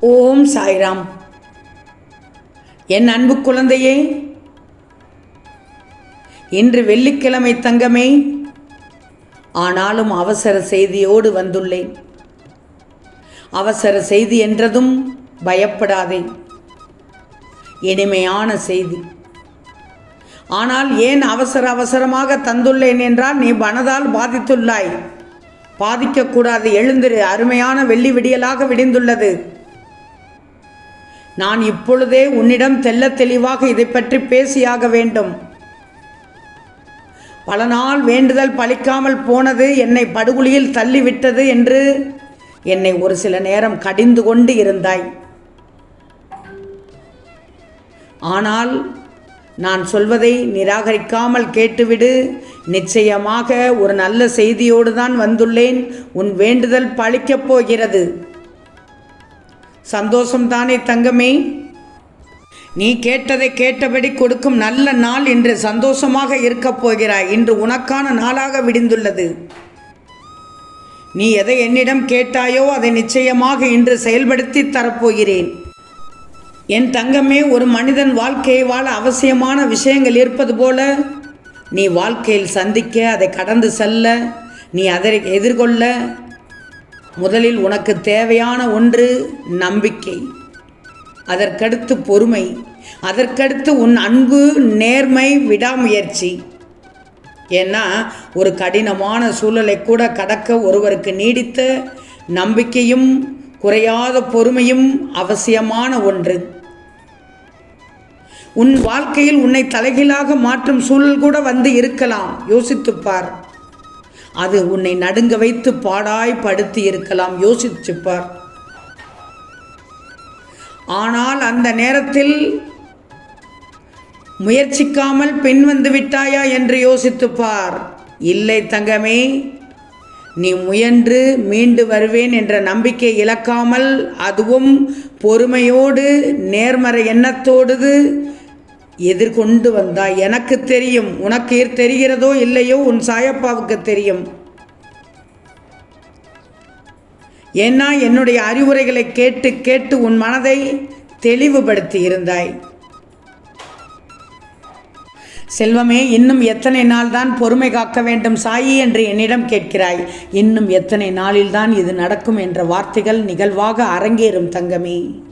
ஓம் சாய்ராம். என் அன்பு குழந்தையே இன்று வெள்ளிக்கிழமை தங்கமே ஆனாலும் அவசர செய்தியோடு வந்துள்ளேன். அவசர செய்தி என்றதும் பயப்படாதே. இனிமையான செய்தி. ஆனால் ஏன் அவசர அவசரமாக தந்துள்ளேன் என்றால் நீ மனதால் பாதித்துள்ளாய். பாதிக்கக்கூடாது எழுந்திரு. அருமையான வெள்ளி விடியலாக விடிந்துள்ளது. நான் இப்பொழுதே உன்னிடம் தெல்ல தெளிவாக இதை பற்றி பேசியாக வேண்டும். பல நாள் வேண்டுதல் பழிக்காமல் போனது என்னை படுகொலியில் தள்ளிவிட்டது என்று என்னை ஒரு சில நேரம் கடிந்து கொண்டு இருந்தாய். ஆனால் நான் சொல்வதை நிராகரிக்காமல் கேட்டுவிடு. நிச்சயமாக ஒரு நல்ல செய்தியோடு தான் வந்துள்ளேன். உன் வேண்டுதல் பழிக்கப் போகிறது. சந்தோஷம்தானே தங்கமே? நீ கேட்டதை கேட்டபடி கொடுக்கும் நல்ல நாள் இன்று சந்தோஷமாக இருக்கப் போகிறாய். இன்று உனக்கான நாளாக விடிந்துள்ளது. நீ எதை என்னிடம் கேட்டாயோ அதை நிச்சயமாக இன்று செயல்படுத்தி தரப்போகிறேன். என் தங்கமே ஒரு மனிதன் வாழ்க்கையை வாழ அவசியமான விஷயங்கள் இருப்பது போல நீ வாழ்க்கையில் சந்திக்க அதை கடந்து செல்ல நீ அதை எதிர்கொள்ள முதலில் உனக்கு தேவையான ஒன்று நம்பிக்கை. அதற்கடுத்து பொறுமை. அதற்கடுத்து உன் அன்பு நேர்மை விடாமுயற்சி. ஏன்னா ஒரு கடினமான சூழலை கூட கடக்க ஒருவருக்கு நீடித்த நம்பிக்கையும் குறையாத பொறுமையும் அவசியமான ஒன்று. உன் வாழ்க்கையில் உன்னை தலைகீழாக மாற்றும் சூழல் கூட வந்து இருக்கலாம். யோசித்துப் பார். அது உன்னை நடுங்க வைத்து பாடாய் படுத்தி இருக்கலாம். யோசிச்சுப்பார். ஆனால் அந்த நேரத்தில் முயற்சிக்காமல் பின் வந்து விட்டாயா என்று யோசித்துப்பார். இல்லை தங்கமே நீ முயன்று மீண்டு வருவேன் என்ற நம்பிக்கை இழக்காமல் அதுவும் பொறுமையோடு நேர்மறை எண்ணத்தோடு எதிர்கொண்டு வந்தாய். எனக்கு தெரியும். உனக்கு தெரிகிறதோ இல்லையோ உன் சாயப்பாவுக்கு தெரியும். ஏன்னா என்னுடைய அறிவுரைகளை கேட்டு கேட்டு உன் மனதை தெளிவுபடுத்தி இருந்தாய். செல்வமே இன்னும் எத்தனை நாள் தான் பொறுமை காக்க வேண்டும் சாயி என்று என்னிடம் கேட்கிறாய். இன்னும் எத்தனை நாளில்தான் இது நடக்கும் என்ற வார்த்தைகள் நிகழ்வாக அரங்கேறும் தங்கமே.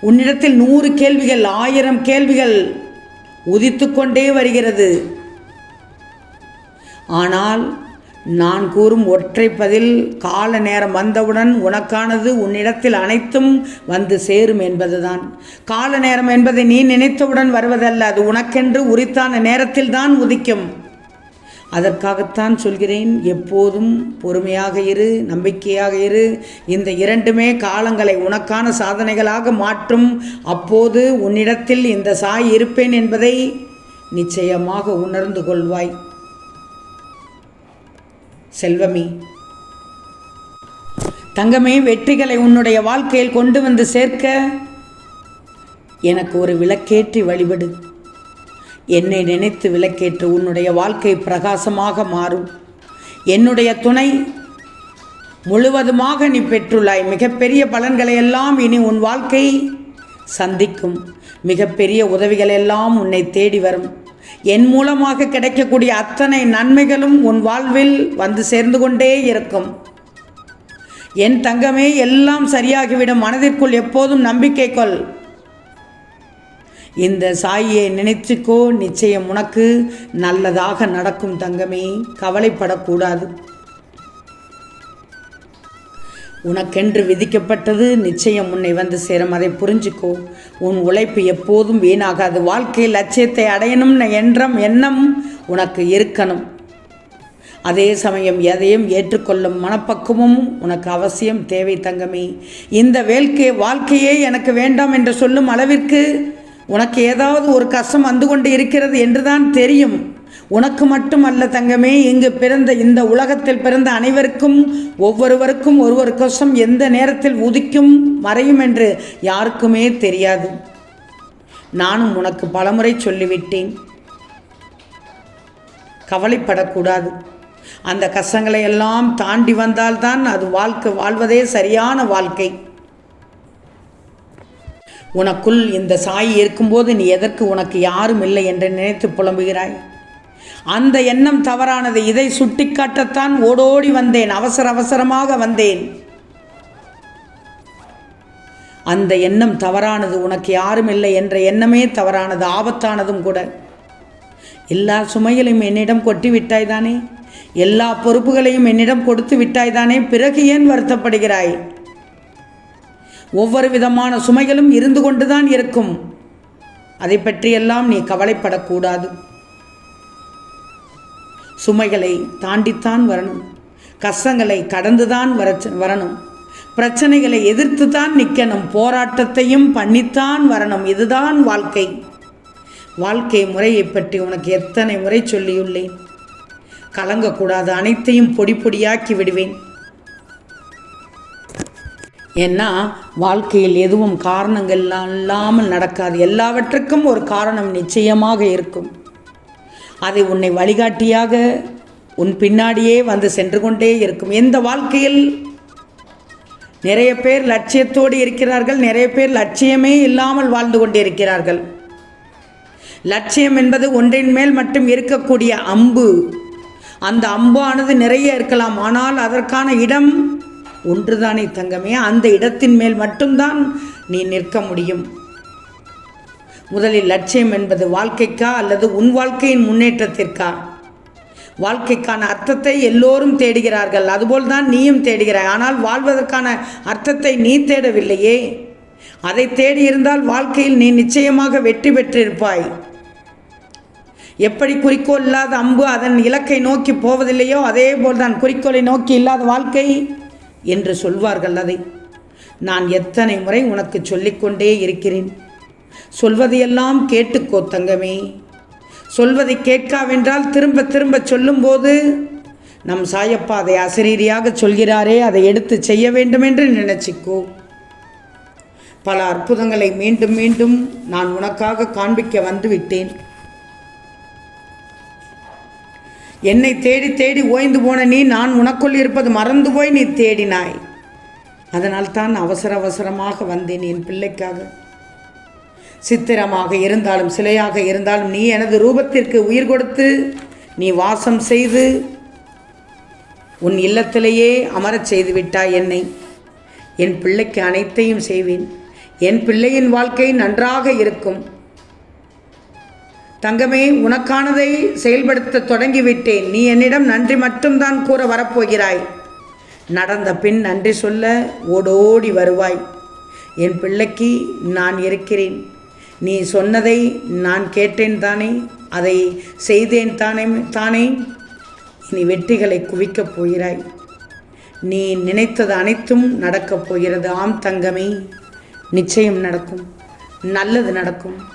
உன்னிடத்தில் நூறு கேள்விகள் ஆயிரம் கேள்விகள் உதித்து கொண்டே வருகிறது. ஆனால் நான் கூறும் ஒற்றை பதில் கால நேரம் வந்தவுடன் உனக்கானது உன்னிடத்தில் அனைத்தும் வந்து சேரும் என்பதுதான். கால நேரம் என்பதை நீ நினைத்தவுடன் வருவதல்ல அது உனக்கென்று உரித்தான நேரத்தில் தான் உதிக்கும். அதற்காகத்தான் சொல்கிறேன் எப்போதும் பொறுமையாக இரு நம்பிக்கையாக இரு. இந்த இரண்டுமே காலங்களை உனக்கான சாதனைகளாக மாற்றும். அப்போது உன்னிடத்தில் இந்த சாய் இருப்பேன் என்பதை நிச்சயமாக உணர்ந்து கொள்வாய். செல்வமே தங்கமே வெற்றிகளை உன்னுடைய வாழ்க்கையில் கொண்டு வந்து சேர்க்க எனக்கு ஒரு விளக்கேற்றி வழிபடு. என்னை நினைத்து விளக்கேற்று உன்னுடைய வாழ்க்கை பிரகாசமாக மாறும். என்னுடைய துணை முழுவதுமாக நீ பெற்றுள்ளாய். மிகப்பெரிய பலன்களை எல்லாம் இனி உன் வாழ்க்கை சந்திக்கும். மிகப்பெரிய உதவிகள் எல்லாம் உன்னை தேடி வரும். என் மூலமாக கிடைக்கக்கூடிய அத்தனை நன்மைகளும் உன் வாழ்வில் வந்து சேர்ந்து கொண்டே இருக்கும். என் தங்கமே எல்லாம் சரியாகிவிடும். மனதிற்குள் எப்போதும் நம்பிக்கை கொள். இந்த சாயியை நினைச்சுக்கோ நிச்சயம் உனக்கு நல்லதாக நடக்கும் தங்கமே. கவலைப்படக்கூடாது. உனக்கென்று விதிக்கப்பட்டது நிச்சயம் உன்னை வந்து சேரும். அதை புரிஞ்சுக்கோ. உன் உழைப்பு எப்போதும் வீணாகாது. வாழ்க்கையில் லட்சியத்தை அடையணும்னு என்ற எண்ணம் உனக்கு இருக்கணும். அதே சமயம் எதையும் ஏற்றுக்கொள்ளும் மனப்பக்குவமும் உனக்கு அவசியம் தேவை தங்கமே. இந்த வேல்கை வாழ்க்கையே எனக்கு வேண்டாம் என்று சொல்லும் அளவிற்கு உனக்கு ஏதாவது ஒரு கஷ்டம் வந்து கொண்டு இருக்கிறது என்றுதான் தெரியும். உனக்கு மட்டும் அல்ல தங்கமே இங்கு பிறந்த இந்த உலகத்தில் பிறந்த அனைவருக்கும் ஒவ்வொருவருக்கும் ஒருவர் கஷ்டம் எந்த நேரத்தில் உதிக்கும் மறையும் என்று யாருக்குமே தெரியாது. நானும் உனக்கு பலமுறை சொல்லிவிட்டேன். கவலைப்படக்கூடாது. அந்த கஷ்டங்களை எல்லாம் தாண்டி வந்தால்தான் அது வாழ்க்கை வாழ்வதே சரியான வாழ்க்கை. உனக்குள் இந்த சாய் இருக்கும்போது நீ எதற்கு உனக்கு யாரும் இல்லை என்று நினைத்து புலம்புகிறாய்? அந்த எண்ணம் தவறானது. இதை சுட்டிக்காட்டத்தான் ஓடோடி வந்தேன். அவசர அவசரமாக வந்தேன். அந்த எண்ணம் தவறானது. உனக்கு யாரும் இல்லை என்ற எண்ணமே தவறானது. ஆபத்தானதும் கூட. எல்லா சுமைகளையும் என்னிடம் கொட்டி விட்டாய்தானே எல்லா பொறுப்புகளையும் என்னிடம் கொடுத்து விட்டாய்தானே பிறகு ஏன் வருத்தப்படுகிறாய்? ஒவ்வொரு விதமான சுமைகளும் இருந்து கொண்டுதான் இருக்கும். அதை பற்றியெல்லாம் நீ கவலைப்படக்கூடாது. சுமைகளை தாண்டித்தான் வரணும். கஷ்டங்களை கடந்துதான் வர வரணும். பிரச்சனைகளை எதிர்த்து தான் நிற்கணும் போராட்டத்தையும் பண்ணித்தான் வரணும். இதுதான் வாழ்க்கை. வாழ்க்கை முறையை பற்றி உனக்கு எத்தனை முறை சொல்லியுள்ளேன். கலங்கக்கூடாது அனைத்தையும் பொடி பொடியாக்கி விடுவேன். ஏன்னா வாழ்க்கையில் எதுவும் காரணங்கள் இல்லாமல் நடக்காது. எல்லாவற்றுக்கும் ஒரு காரணம் நிச்சயமாக இருக்கும். அதை உன்னை வழிகாட்டியாக உன் பின்னாடியே வந்து சென்று கொண்டே இருக்கும். எந்த வாழ்க்கையில் நிறைய பேர் லட்சியத்தோடு இருக்கிறார்கள் நிறைய பேர் லட்சியமே இல்லாமல் வாழ்ந்து கொண்டிருக்கிறார்கள் லட்சியம் என்பது ஒன்றின் மேல் மட்டும் இருக்கக்கூடிய அம்பு. அந்த அம்பானது நிறைய இருக்கலாம். ஆனால் அதற்கான இடம் ஒன்றுதானே தங்கமே? அந்த இடத்தின் மேல் மட்டும்தான் நீ நிற்க முடியும். முதலில் லட்சியம் என்பது வாழ்க்கைக்கா அல்லது உன் வாழ்க்கையின் முன்னேற்றத்திற்கா? வாழ்க்கைக்கான அர்த்தத்தை எல்லோரும் தேடுகிறார்கள். அதுபோல் தான் நீயும் தேடுகிறாய். ஆனால் வாழ்வதற்கான அர்த்தத்தை நீ தேடவில்லையே. அதை தேடியிருந்தால் வாழ்க்கையில் நீ நிச்சயமாக வெற்றி பெற்றிருப்பாய். எப்படி குறிக்கோள் இல்லாத அம்பு அதன் இலக்கை நோக்கி போவதில்லையோ அதே போல்தான் குறிக்கோளை நோக்கி இல்லாத வாழ்க்கை என்று சொல்வார்கள் அதை. நான் எத்தனை முறை உனக்கு சொல்லிக்கொண்டே இருக்கிறேன். சொல்வதையெல்லாம் கேட்டுக்கோ தங்கமே. சொல்வதை கேட்காவென்றால் திரும்ப திரும்ப சொல்லும்போது நம் சாயப்பா அதை அசரீரியாக சொல்கிறாரே அதை எடுத்து செய்ய வேண்டும் என்று நினைச்சிக்கோ. பல அற்புதங்களை மீண்டும் மீண்டும் நான் உனக்காக காண்பிக்க வந்து என்னை தேடி தேடி ஓய்ந்து போன நீ நான் உனக்குள் இருப்பது மறந்து போய் நீ தேடினாய். அதனால் தான் அவசர அவசரமாக வந்தேன் என் பிள்ளைக்காக. சித்திரமாக இருந்தாலும் சிலையாக இருந்தாலும் நீ எனது ரூபத்திற்கு உயிர் கொடுத்து நீ வாசம் செய்து உன் இல்லத்திலேயே அமரச் செய்து விட்டாய் என்னை. என் பிள்ளைக்கு அனைத்தையும் செய்வேன். என் பிள்ளையின் வாழ்க்கை நன்றாக இருக்கும். தங்கமே உனக்கானதை செயல்படுத்த தொடங்கிவிட்டேன். நீ என்னிடம் நன்றி மட்டும்தான் கூற வரப்போகிறாய். நடந்த பின் நன்றி சொல்ல ஓடோடி வருவாய். என் பிள்ளைக்கு நான் இருக்கிறேன். நீ சொன்னதை நான் கேட்டேன் தானே அதை செய்தேன் தானே தானே. இனி வெற்றிகளை குவிக்கப் போகிறாய். நீ நினைத்தது அனைத்தும் நடக்கப் போகிறது. ஆம் தங்கமே நிச்சயம் நடக்கும். நல்லது நடக்கும்.